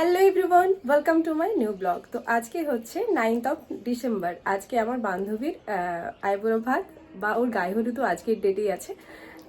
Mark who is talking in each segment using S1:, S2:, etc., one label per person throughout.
S1: Hello everyone welcome to my new blog তো আজকে হচ্ছে নাইনথ অফ ডিসেম্বর আজকে আমার বান্ধবীর আইবুড়ো ভাত বা ওর গায়ে হলুদও আজকের ডেটেই আছে।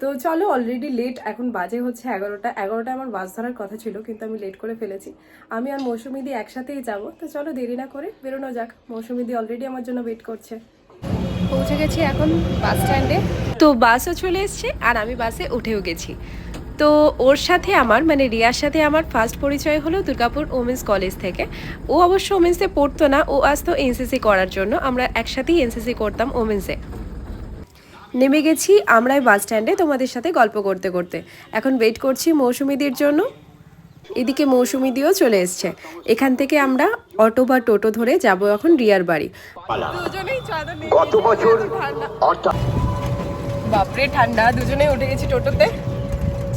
S1: তো চলো অলরেডি লেট এখন বাজে হচ্ছে এগারোটা। এগারোটা আমার বাস ধরার কথা ছিল, কিন্তু আমি লেট করে ফেলেছি। আমি আর মৌসুমি দি একসাথেই যাব। তো চলো দেরি না করে বেরোনো যাক। মৌসুমি দি অলরেডি আমার জন্য ওয়েট করছে। পৌঁছে গেছি এখন বাস স্ট্যান্ডে তো বাসও চলে এসছে, আর আমি বাসে উঠেও গেছি। তো ওর সাথে আমার মানে রিয়ার সাথে আমার ফার্স্ট পরিচয় হলো দুর্গাপুর ওমেন্স কলেজ থেকে। ও অবশ্য ওমেন্সে পড়তো না ও আসতো এনসিসি করার জন্য। আমরা একসাথেই এনসিসি করতাম ওমেন্সে নেমে গেছি আমরাই বাস স্ট্যান্ডে তোমাদের সাথে গল্প করতে করতে। এখন ওয়েট করছি মৌসুমিদির জন্য। এদিকে মৌসুমি দিয়েও চলে এসছে। এখান থেকে আমরা অটো বা টোটো ধরে যাব এখন রিয়ার বাড়ি। বাপরে ঠান্ডা। দুজনেই উঠে গেছি টোটোতে।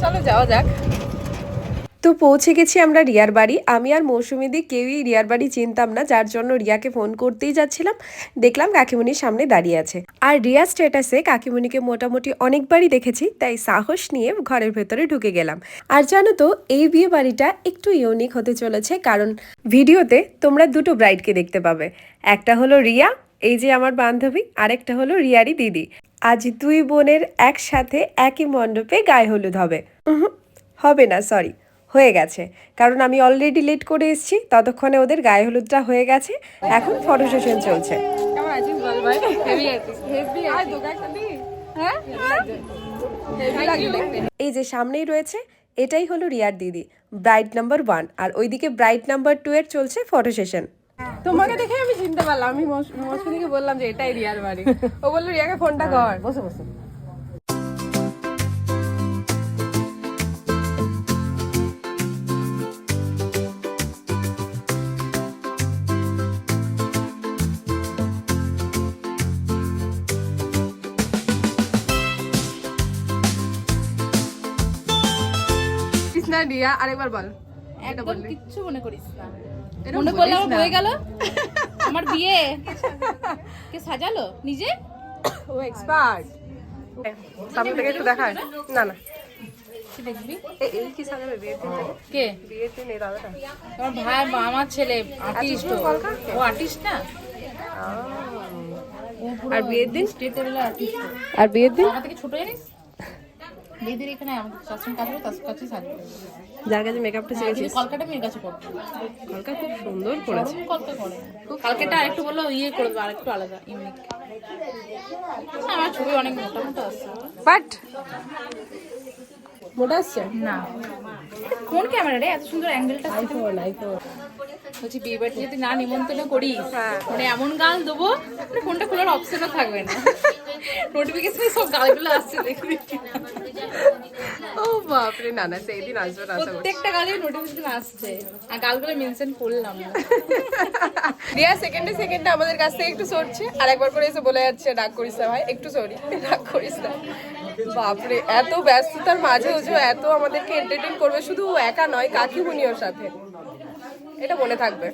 S1: চলো যাওয়া যাক। তো পৌঁছে গেছি আমরা রিয়ার বাড়ি। আমি আর মৌসুমি দি কেউই রিয়ার বাড়ি চিনতাম না, যার জন্য রিয়াকে ফোন করতেই যাচ্ছিলাম। দেখলাম কাকিমণির সামনে দাঁড়িয়ে আছে। আর রিয়া স্ট্যাটাসে কাকিমণিকে মোটামুটি অনেকবারই দেখেছি, তাই সাহস নিয়ে ঘরের ভেতরে ঢুকে গেলাম। আর জানো তো, এই বিয়ে বাড়িটা একটু ইউনিক হতে চলেছে, কারণ ভিডিওতে তোমরা দুটো ব্রাইডকে দেখতে পাবে। একটা হলো রিয়া, এই যে আমার বান্ধবী, আরেকটা হলো রিয়ারি দিদি। আজ দুই বোনের একসাথে একই মণ্ডপে গায়ে হলুদ হবে। হবে না সরি হয়ে গেছে। কারণ আমি অলরেডি লেট করে এসেছি ততক্ষণে ওদের গায়ে হলুদটা হয়ে গেছে। এখন ফটো সেশন চলছে।
S2: হ্যাঁ?
S1: এই যে সামনেই রয়েছে এটাই হলো রিয়ার দিদি ব্রাইড নাম্বার ওয়ান আর ওইদিকে ব্রাইড নাম্বার টু এর চলছে ফটো সেশন
S2: তোমাকে দেখে আমি চিনতে পারলাম। আমি মৌসুমীকে বললাম যে এটাই রিয়ার বাড়ি। ও বলল রিয়াকে ফোনটা কর। বসে বসে। কৃষ্ণা রিয়া আরেকবার বল।
S3: একদম কিচ্ছু মনে করিস না। মনে করলে
S2: বলিস
S3: আমার
S2: না।
S3: হয়ে গেল? আমার বিয়ে। কে সাজালো? নিজে?
S2: ও এক্সপার্ট সামনে থেকে একটু দেখায়।
S1: না না।
S3: দেখবি?
S1: এই কি সাজাবে? বিয়ের
S3: কে?
S1: বিয়ের দিন দাদাটা।
S3: আমার ভাই আমার ছেলে আর্টিস্ট ও। আর্টিস্ট না?
S1: আর বিয়ের দিন? আর বিয়ের দিন?
S3: আমার থেকে ছোট জানিস? দিদির এখানে আমাদের সবসময় কাছে তার কাছে সাজবে
S1: যার কাছে মেকআপটা
S3: হ্যাঁ,
S1: শিখেছিস?
S3: কলকাতা মেয়ের কাছে করতো
S1: হালকা খুব সুন্দর করেছে
S3: কলকা করে কালকেটা আরেকটু বলল ইয়ে করে দেবো আরেকটু আলাদা ইউনিক আমার ছবি অনেক মোটা মোটা আসছে
S2: বাট মোটা আসছে
S3: না। কোন ক্যামেরা রে? এত সুন্দর অ্যাঙ্গেলটা
S2: আইফোন আইফোন
S3: বলছি বিয়ে বাড়িতে যদি না নিমন্ত্রণ করিস মানে এমন গাল দেবো মানে ফোনটা খোলার অপশনও থাকবে না। নোটিফিকেশনে সব গালগুলো আসছে দেখবি
S2: ও বাপরে না না সেই দিন আসবে না
S3: প্রত্যেকটা গালে নোটিফিকেশন আসছে। আর গালগুলো মেনশন করলাম
S2: রিয়া সেকেন্ডে সেকেন্ডে আমাদের কাছ থেকে একটু সরছে। আর একবার করে এসে বলে যাচ্ছে রাগ করিস না ভাই একটু সরি রাগ করিস না। বাপরে এত ব্যস্ততার মাঝে যে এত আমাদেরকে এন্টারটেইন করবে শুধু একা নয় কাকিমুনিওর সাথে। এটা মনে থাকবে।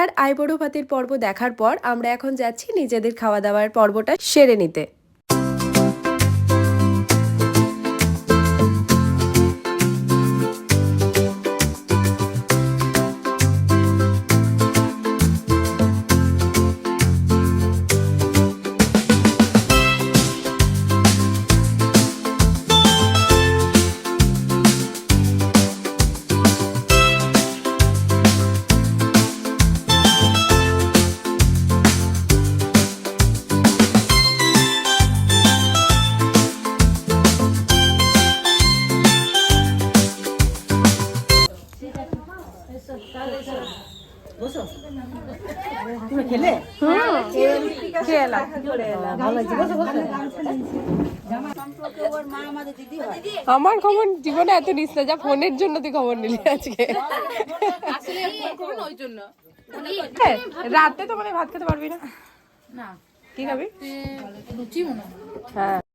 S1: রিয়ার আইবড়ো ভাতের পর্ব দেখার পর আমরা এখন যাচ্ছি নিজেদের খাওয়া দাওয়ার পর্বটা সেরে নিতে।
S2: আমার খবর জীবনে এত নিস না যা ফোনের জন্য তুই খবর নিলি আজকে। হ্যাঁ, রাতে তো মানে ভাত খেতে পারবি না।
S3: না।
S2: কি খাবি?
S3: মনে হয়।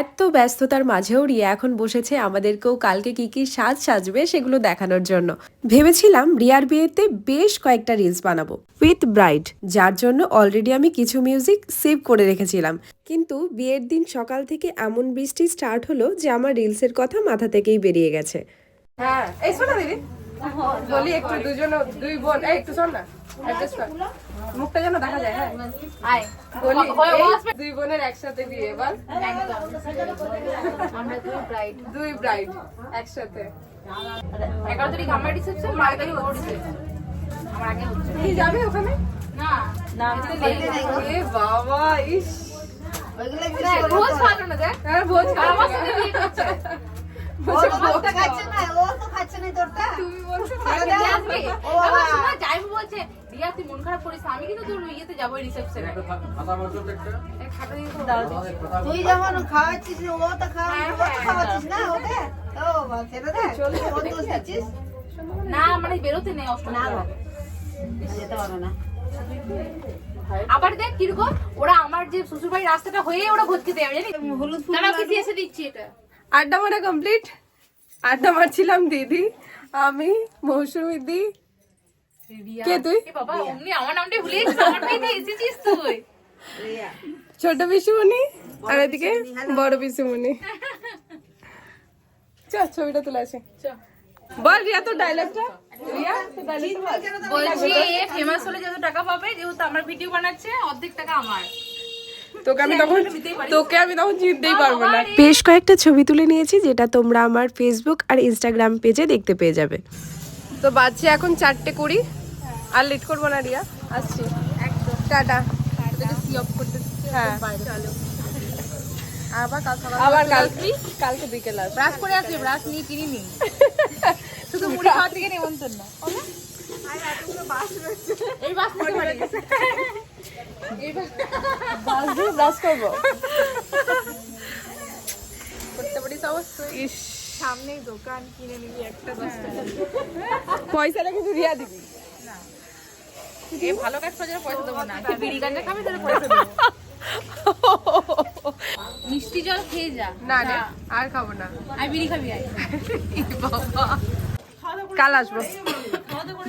S2: এত ব্যস্ততার মাঝেও রিয়া এখন বসেছে আমাদেরকেও কালকে কি কি সাজ সাজবে সেগুলো দেখানোর জন্য। ভেবেছিলাম রিয়ার বিয়েতে বেশ কয়েকটা রিলস বানাবো। উইথ ব্রাইড যার জন্য অলরেডি আমি কিছু মিউজিক সেভ করে রেখেছিলাম। কিন্তু বিয়ের দিন সকাল থেকে এমন বৃষ্টি স্টার্ট হলো যে আমার রিলসের কথা মাথা থেকেই বেরিয়ে গেছে। হ্যাঁ এই শোনা দিদি। বলি একটু দুজন দুই বোন একটু শোন না। মুখটা যেন দেখা যায় হ্যাঁ।
S3: আয়।
S2: বলি
S3: হয়।
S2: দুই বোনের একসাথে বিয়ে বল।
S3: আমরা দুই ব্রাইড
S2: দুই ব্রাইড একসাথে।
S3: এগারো তারিখ আমার রিসেপশন বারো তারিখ ওর আমার আগে হচ্ছে।
S2: কি যাবে ওখানে?
S3: না। না।
S2: এ বাবা ইস।
S3: রোজ খাওয়ানো না দেখ।
S2: হ্যাঁ ভোজ
S3: আর আমার সাথে বিয়ে করছে। মন খারাপ করিস আমি কিন্তু তোর ইয়েতে যাব রিসেপশনে দিয়ে
S4: তুই যেমন খাওয়াচ্ছিস ও তো
S3: হ্যাঁ, হ্যাঁ,
S4: খাওয়াচ্ছিস না ওকে ও সেটা দেখ। ও দোষ দিচ্ছিস?
S3: না মানে বেরোতে নেই অষ্টম
S4: না যেতে পারো না।
S3: আবার দেখ কীরকম ওরা আমার যে শ্বশুর বাড়ির রাস্তাটা হয়ে ওরা ভোজ খেতে যাবে জানিস?
S4: হলুদ ফুল
S3: এসে দিচ্ছি এটা।
S2: আড্ডা মারা কমপ্লিট আড্ডা মারছিলাম দিদি আমি মৌসুমি দি। কে তুই?
S3: বাবা অমনি আমার নামটাই ভুলে গেছিস আমার বাড়িতে এসেছিস তুই।
S2: ছোট পিসুমণি আর এদিকে বড় পিসুমণি। চ ছবিটা তুলে আছে বল রিয়া তোর ডায়লগটা রিয়া তোর ডায়লগটা
S3: বলছি ফেমাস হলে যত টাকা পাবে যেহেতু আমার ভিডিও বানাচ্ছে অর্ধেক টাকা আমার।
S2: তোকে আমি তখন তোকে আমি তখন চিনতেই পারব না। বেশ কয়েকটা ছবি তুলে নিয়েছি যেটা তোমরা আমার ফেসবুক আর ইনস্টাগ্রাম পেজে দেখতে পেয়ে যাবে। তো বাজছে এখন চারটে কুড়ি। আর লেট করব না রিয়া? আসছি। টাটা। হ্যাঁ।
S3: আবার কাল সকালে
S2: আবার কাল কালকে? বিকেল আসবে।
S3: ব্রাশ করে আসবি ব্রাশ নিয়ে শুধু মুড়ি খাওয়ার থেকে নেমন্তন্ন। এই বাস নিতে
S2: দিয়ে ব্রাশ করব করতে পারিস অবশ্যই ইস
S5: সামনেই দোকান কিনে নিবি একটা দশ টাকা
S2: পয়সাটা কিন্তু রিয়া দিবি
S3: এ ভালো কাজ পয়সা দেবো না তুই বিড়ি গাঞ্জা খাবি তাহলে পয়সা দেবো মিষ্টি জল খেয়ে যা।
S2: না রে আর খাব না।
S3: আমি বিড়ি খাবি আয়
S2: কাল আসব।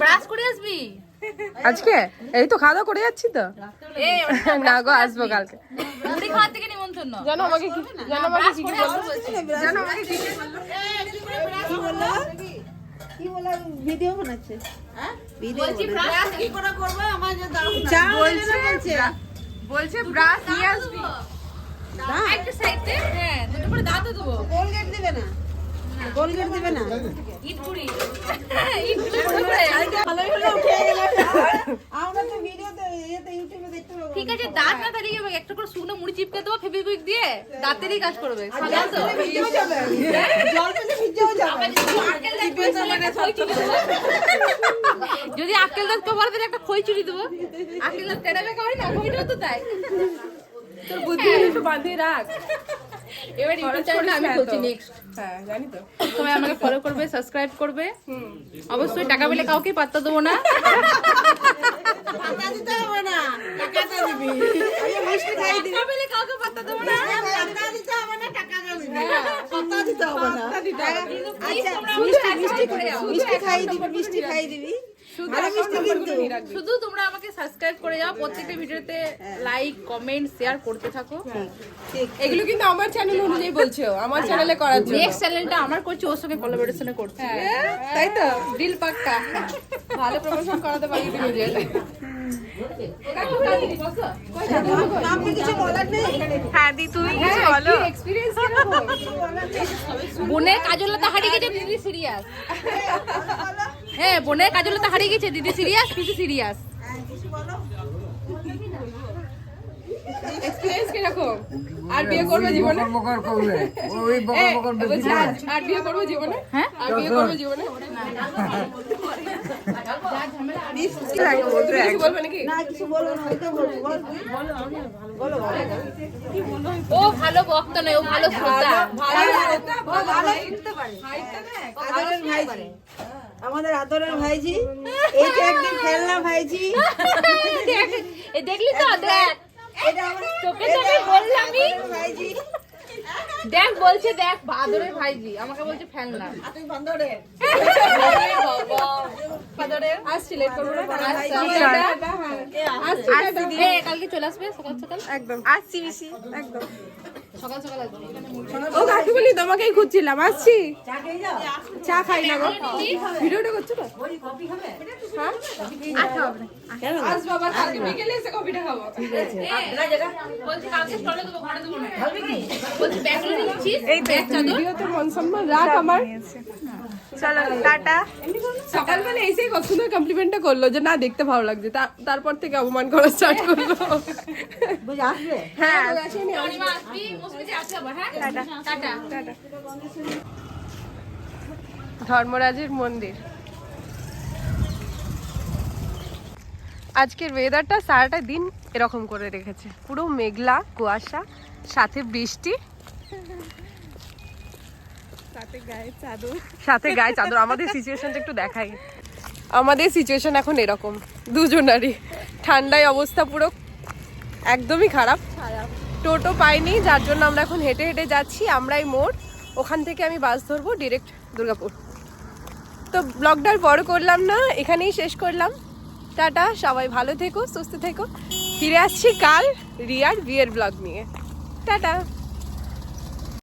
S3: ব্রাশ করে আসবি?
S2: আজকে? এই তো খাওয়া দাওয়া করে যাচ্ছি তো? না গো আসব কালকে।
S3: মুড়ি খাওয়ার থেকে নিমন্ত্রণ।
S2: জানো আমাকে জানো আমাকে কি কি জানো আমাকে কি কি
S4: কি বলল? কি বলল? ভিডিও বানাচ্ছে।
S3: বলছি ব্রাশ
S4: কি করে করব আমার যে দাম চা
S1: বলছে
S4: বলছে।
S1: বলছে ব্রাশ নিয়ে আসবি।
S3: একটা সাইডে হ্যাঁ দুটো করে দাঁতও দেবো।
S4: কোলগেট দিবে না? কোলগেট দিবে না।
S3: ইট কুড়ি ইট কুড়ি করে
S4: ভালোই হলো উঠে গেল আমরা তো ভিডিওতে ইয়েতে ইউটিউবে দেখতে পাবো।
S3: ঠিক আছে দাঁত না তাহলে কি একটা করে শুকনো মুড়ি চিপকে দেবো ফেভিকুইক দিয়ে দাঁতেরই কাজ করবে। সাজাও তো।
S4: ভিজেও যাবে। জল পেলে ভিজেও যাবে।
S3: যদি আক্কেল দাঁত কবার দিলে একটা খই চুরি দেবো। আক্কেল দাঁত টেনে বেঁকা হয় না খইটাও তো তাই।
S2: তোর বুদ্ধি একটু বাঁধিয়ে রাখ।
S3: এবার ইউটিউব চ্যানেলে আমি বলছি নেক্সট
S2: হ্যাঁ জানি তো।
S3: সবাই আমাকে ফলো করবে সাবস্ক্রাইব করবে। অবশ্যই টাকা পেলে কাউকে পাত্তা দেবো না।
S4: টাকা দিতে হবে না। টাকাটা দিবি। আমি মিষ্টি খাই দিবি
S3: টাকা পেলে কাউকে পাত্তা দেবো না।
S4: টাকা দিতে হবে না টাকাটা দিবি। পাতা দিতে হবে না। আচ্ছা
S3: আমাকে
S4: মিষ্টি মিষ্টি খাই দিবি মিষ্টি খাই দিবি।
S3: শুধু তোমরা আমাকে সাবস্ক্রাইব করে যাও প্রত্যেকটা ভিডিওতে লাইক কমেন্ট শেয়ার করতে থাকো।
S2: এগুলো কিন্তু আমার চ্যানেল অনুযায়ী বলছো আমার চ্যানেলে করার জন্য।
S3: নেক্সট চ্যানেলটা আমার করছি ওর সঙ্গে কোলাবোরেশনে করছি।
S2: তাই তো? ডিল পাক্কা। ভালো প্রমোশন করাতে পারি তুমি যে।
S1: হ্যাঁ দি তুই কিছু বলো।
S2: এক্সপিরিয়েন্স
S3: বোনের কাজলতা হারিয়ে গেছে দিদি সিরিয়াস হ্যাঁ বোনের কাজলতা হারিয়ে গেছে দিদি সিরিয়াস পিসি সিরিয়াস
S2: এক্সপিরিয়েন্স কীরকম? আর বিয়ে করবে জীবনে?
S6: বকর করবে ওই বকর বকর
S2: বলছি, আর- আর বিয়ে করবে জীবনে?
S3: হ্যাঁ?
S2: আর বিয়ে করবে জীবনে? কিছু
S4: কিছু
S3: ও ভালো বক্ত নয় ও ভালো শ্রোতা।
S4: আদরের ভাইজি আমাদের আদরের ভাইজি। এই তো একদিন খেলনা ভাইজি।
S3: দেখ, এ দেখলি তো দেখ। তোকে তো আমি বললামই।
S4: ভাইজি।
S3: দেখ বলছে দেখ বাদরের ভাইজি। আমাকে বলছে ফেলনা।
S4: আর তুই বান্দরের
S2: আসছি লেট করব না
S3: এ, কালকে চলে আসবে সকাল সকাল?
S2: একদম।
S1: আসছি মিশি একদম।
S3: সকাল সকাল
S2: ও কাকুমনি তোমাকেই খুঁজছিলাম আসছি। চা খাই না গো। ভিডিওটা করছ তো? হ্যাঁ? আসব আবার কালকে বিকেলে এসে কফিটা খাব।
S3: বলছি কালকে স্টলে দেবো ঘরে দেবো না। বলছি ব্যাগগুলো নিচ্ছিস? এই ব্যাগ চাদর?
S2: ভিডিওতে মন সম্মান রাখ আমার।
S1: চলো টাটা।
S2: সকালবেলা এসেই কত সুন্দর কমপ্লিমেন্টটা করল যে না দেখতে ভালো লাগছে। তা- তারপর থেকে অপমান করা স্টার্ট করল।
S4: বুঝে আসবে?
S2: হ্যাঁ
S3: হ্যাঁ টাটা। টাটা।
S2: ধর্মরাজের মন্দির। আজকের ওয়েদারটা সারাটা দিন এরকম করে রেখেছে। পুরো মেঘলা কুয়াশা সাথে বৃষ্টি। সাথে গায়ে চাদর। আমাদের সিচুয়েশনটা একটু দেখাই। আমাদের সিচুয়েশন এখন এরকম। দুজনারই। ঠান্ডায় অবস্থা পুরো একদমই খারাপ। টোটো পাইনি যার জন্য আমরা এখন হেঁটে হেঁটে যাচ্ছি আমরাই মোড়। ওখান থেকে আমি বাস ধরবো ডিরেক্ট দুর্গাপুর। তো ব্লগটার বড় করলাম না এখানেই শেষ করলাম। টাটা সবাই ভালো থেকো সুস্থ থেকো। ফিরে আসছি কাল রিয়ার বিয়ের ব্লগ নিয়ে। টাটা।